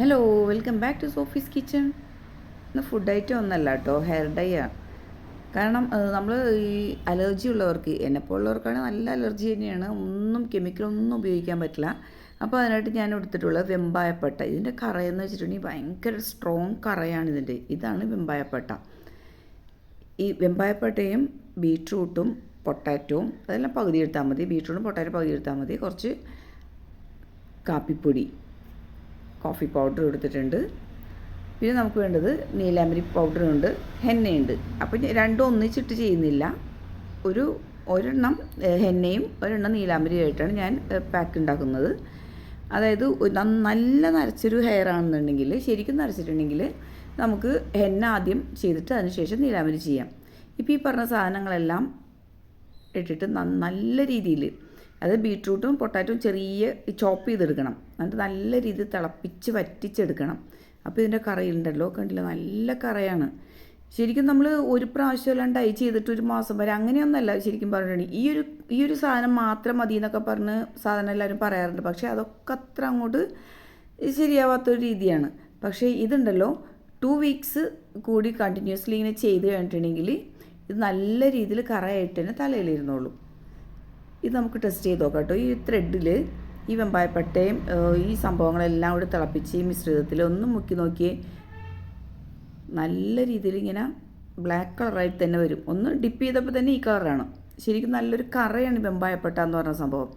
Hello welcome back to Sophie's kitchen ഇന്ന് food item ഒന്നല്ല കേട്ടോ ഹെയർ ഡൈ ആണ് കാരണം നമ്മൾ ഈ അലർജി ഉള്ളവർക്ക് എന്നെപ്പോലുള്ളവർക്കാണെങ്കിൽ നല്ല അലർജി തന്നെയാണ്. ഒന്നും കെമിക്കലൊന്നും ഉപയോഗിക്കാൻ പറ്റില്ല. അപ്പോൾ അതിനായിട്ട് ഞാൻ എടുത്തിട്ടുള്ള വെമ്പായപ്പട്ട. ഇതിന്റെ കറയെന്ന് വെച്ചിട്ടുണ്ടെങ്കിൽ ഭയങ്കര സ്ട്രോങ് കറയാണ് ഇതിന്റെ ഇതാണ് വെമ്പായപ്പട്ട. ഈ വെമ്പായപ്പട്ടയും ബീട്രൂട്ടും പൊട്ടാറ്റോവും അതെല്ലാം പകുതി എടുത്താൽ മതി. ബീട്രൂട്ടും പൊട്ടാറ്റോ പകുതി എടുത്താൽ മതി. കുറച്ച് കാപ്പിപ്പൊടി. കോഫി പൗഡർ എടുത്തിട്ടുണ്ട്. പിന്നെ നമുക്ക് വേണ്ടത് നീലാമ്പരി പൗഡറുണ്ട് ഹെന്നയുണ്ട്. അപ്പം രണ്ടും ഒന്നിച്ചിട്ട് ചെയ്യുന്നില്ല. ഒരു ഒരെണ്ണം ഹെന്നയും ഒരെണ്ണം നീലാമ്പരിയും ആയിട്ടാണ് ഞാൻ പാക്ക് ഉണ്ടാക്കുന്നത്. അതായത് നല്ല നരച്ചൊരു ഹെയർ ആണെന്നുണ്ടെങ്കിൽ ശരിക്കും നരച്ചിട്ടുണ്ടെങ്കിൽ നമുക്ക് ഹെന്ന ആദ്യം ചെയ്തിട്ട് അതിനുശേഷം നീലാമ്പരി ചെയ്യാം. ഇപ്പോൾ ഈ പറഞ്ഞ സാധനങ്ങളെല്ലാം ഇട്ടിട്ട് നല്ല രീതിയിൽ അത് ബീട്രൂട്ടും പൊട്ടാറ്റവും ചെറിയ ചോപ്പ് ചെയ്തെടുക്കണം. എന്നിട്ട് നല്ല രീതിയിൽ തിളപ്പിച്ച് വറ്റിച്ചെടുക്കണം. അപ്പോൾ ഇതിന്റെ കറയുണ്ടല്ലോ കണ്ടില്ല? നല്ല കറയാണ്. ശരിക്കും നമ്മൾ ഒരു പ്രാവശ്യം എല്ലാം ഡൈ ചെയ്തിട്ട് ഒരു മാസം വരെ അങ്ങനെയൊന്നല്ല ശരിക്കും പറഞ്ഞിട്ടുണ്ടെങ്കിൽ. ഈ ഒരു ഈ ഒരു സാധനം മാത്രം മതി എന്നൊക്കെ പറഞ്ഞ് സാധനം എല്ലാവരും പറയാറുണ്ട്. പക്ഷേ അതൊക്കെ അത്ര അങ്ങോട്ട് ശരിയാവാത്തൊരു രീതിയാണ്. പക്ഷേ ഇതുണ്ടല്ലോ ടു വീക്സ് കൂടി കണ്ടിന്യൂസ്ലി ഇങ്ങനെ ചെയ്ത് കഴിഞ്ഞിട്ടുണ്ടെങ്കിൽ ഇത് നല്ല രീതിയിൽ കറയായിട്ട് തന്നെ തലയിലിരുന്നോളും. ഇത് നമുക്ക് ടെസ്റ്റ് ചെയ്ത് നോക്കാം കേട്ടോ. ഈ ത്രെഡിൽ ഈ വെമ്പായപ്പട്ടയും ഈ സംഭവങ്ങളെല്ലാം കൂടി തിളപ്പിച്ച് ഈ മിശ്രിതത്തിൽ ഒന്ന് മുക്കി നോക്കിയേ നല്ല രീതിയിൽ ഇങ്ങനെ ബ്ലാക്ക് കളറായി തന്നെ വരും. ഒന്ന് ഡിപ്പ് ചെയ്തപ്പോൾ തന്നെ ഈ കളറാണ് ശരിക്കും നല്ലൊരു കറയാണ് വെമ്പായപ്പട്ട എന്ന് പറഞ്ഞ സംഭവം.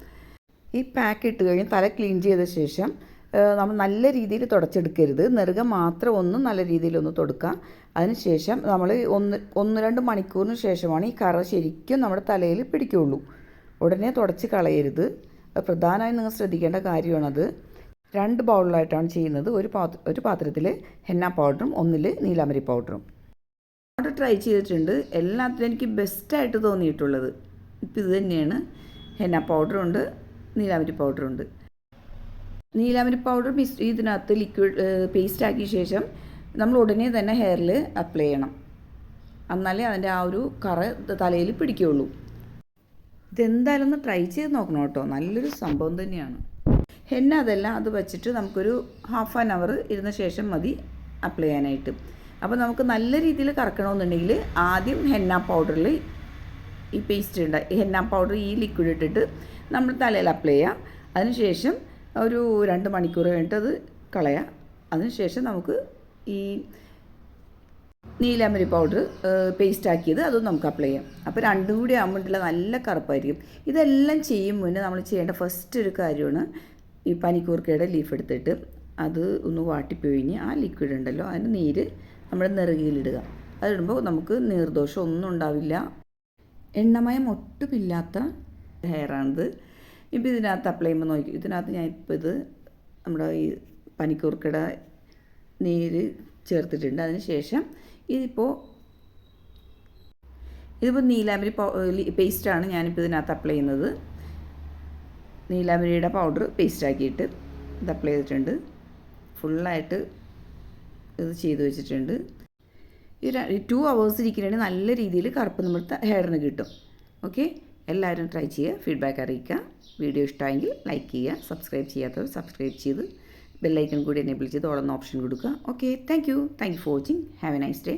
ഈ പാക്ക് ഇട്ട് കഴിഞ്ഞ് തല ക്ലീൻ ചെയ്ത ശേഷം നമ്മൾ നല്ല രീതിയിൽ തുടച്ചെടുക്കരുത്. നെറുക മാത്രം ഒന്ന് നല്ല രീതിയിൽ ഒന്ന് തുടക്കുക അതിനുശേഷം നമ്മൾ ഒന്ന് ഒന്ന് രണ്ട് മണിക്കൂറിന് ശേഷമാണ് ഈ കറ ശരിക്കും നമ്മുടെ തലയിൽ പിടിക്കുകയുള്ളൂ ഉടനെ തുടച്ച് കളയരുത്. പ്രധാനമായും നിങ്ങൾ ശ്രദ്ധിക്കേണ്ട കാര്യമാണത്. രണ്ട് ബൗളിലായിട്ടാണ് ചെയ്യുന്നത്. ഒരു പാത്ര ഒരു പാത്രത്തിൽ ഹെന്ന പൗഡറും ഒന്നിൽ നീലാമരി പൗഡറും. പൗഡർ ട്രൈ ചെയ്തിട്ടുണ്ട്. എല്ലാത്തിലും എനിക്ക് ബെസ്റ്റായിട്ട് തോന്നിയിട്ടുള്ളത്. ഇപ്പം ഇത് തന്നെയാണ്. ഹെന്ന പൗഡറുണ്ട് നീലാമരി പൗഡറുണ്ട്. നീലാമരി പൗഡർ മിസ് ഇതിനകത്ത് ലിക്വിഡ് പേസ്റ്റ് ആക്കിയ ശേഷം നമ്മൾ ഉടനെ തന്നെ ഹെയറിൽ അപ്ലൈ ചെയ്യണം. എന്നാലേ അതിന്റെ ആ ഒരു കറ തലയിൽ പിടിക്കുകയുള്ളൂ. ഇതെന്തായാലും ഒന്ന് ട്രൈ ചെയ്ത് നോക്കണം കേട്ടോ. നല്ലൊരു സംഭവം തന്നെയാണ്. ഹെന്ന അതല്ല അത് വെച്ചിട്ട് നമുക്കൊരു ഹാഫ് ആൻ അവർ ഇരുന്ന ശേഷം മതി അപ്ലൈ ചെയ്യാനായിട്ട്. അപ്പോൾ നമുക്ക് നല്ല രീതിയിൽ കറക്കണമെന്നുണ്ടെങ്കിൽ ആദ്യം ഹെന്ന പൗഡറിൽ ഈ പേസ്റ്റ് ഉണ്ട് ഹെന്ന പൗഡർ ഈ ലിക്വിഡ് ഇട്ടിട്ട് നമ്മൾ തലയിൽ അപ്ലൈ ചെയ്യാം. അതിനുശേഷം ഒരു രണ്ട് മണിക്കൂർ കഴിഞ്ഞിട്ട് അത് കളയാം. അതിനുശേഷം നമുക്ക് ഈ നീലാമ്പരി പൗഡർ പേസ്റ്റ് ആക്കിയത് അതും നമുക്ക് അപ്ലൈ ചെയ്യാം. അപ്പോൾ രണ്ടും കൂടി ആകുമ്പോഴുള്ള നല്ല കറുപ്പായിരിക്കും. ഇതെല്ലാം ചെയ്യും മുന്നേ നമ്മൾ ചെയ്യേണ്ട ഫസ്റ്റ് ഒരു കാര്യമാണ് ഈ പനിക്കൂർക്കയുടെ ലീഫ് എടുത്തിട്ട് അത് ഒന്ന് വാട്ടിപ്പിഴിഞ്ഞ് ആ ലിക്വിഡ് ഉണ്ടല്ലോ അതിന് നീര് നമ്മുടെ നെറുകയിലിടുക. അതിടുമ്പോൾ നമുക്ക് നീർദോഷം ഒന്നും ഉണ്ടാവില്ല. എണ്ണമയം ഒട്ടുമില്ലാത്ത ഹെയറാണിത് ഇപ്പോൾ ഇതിനകത്ത് അപ്ലൈ ചെയ്യുമ്പോൾ നോക്കി ഇതിനകത്ത് ഞാൻ ഇപ്പോൾ ഇത് നമ്മുടെ ഈ പനിക്കൂർക്കയുടെ നീര് ചേർത്തിട്ടുണ്ട്. അതിന് ശേഷം ഇതിപ്പോൾ ഇതിപ്പോൾ നീലാമ്പരി പേസ്റ്റാണ് ഞാനിപ്പോൾ ഇതിനകത്ത് അപ്ലൈ ചെയ്യുന്നത്. നീലാമ്പരിയുടെ പൗഡർ പേസ്റ്റ് ആക്കിയിട്ട് ഇത് അപ്ലൈ ചെയ്തിട്ടുണ്ട്. ഫുള്ളായിട്ട് ഇത് ചെയ്ത് വെച്ചിട്ടുണ്ട്. ഈ ടു അവേഴ്സ് ഇരിക്കുകയാണെങ്കിൽ നല്ല രീതിയിൽ കറുപ്പ് നമ്മുടെ ഹെയറിന് കിട്ടും. ഓക്കെ എല്ലാവരും ട്രൈ ചെയ്യുക. ഫീഡ്ബാക്ക് അറിയിക്കുക. വീഡിയോ ഇഷ്ടമായെങ്കിൽ ലൈക്ക് ചെയ്യുക. സബ്സ്ക്രൈബ് ചെയ്യാത്തവർ സബ്സ്ക്രൈബ് ചെയ്ത് ബെല്ലൈക്കൺ കൂടി എനേബിൾ ചെയ്ത് ഓളുന്ന ഓപ്ഷൻ കൊടുക്കുക. Okay thank you thank you for watching have a nice day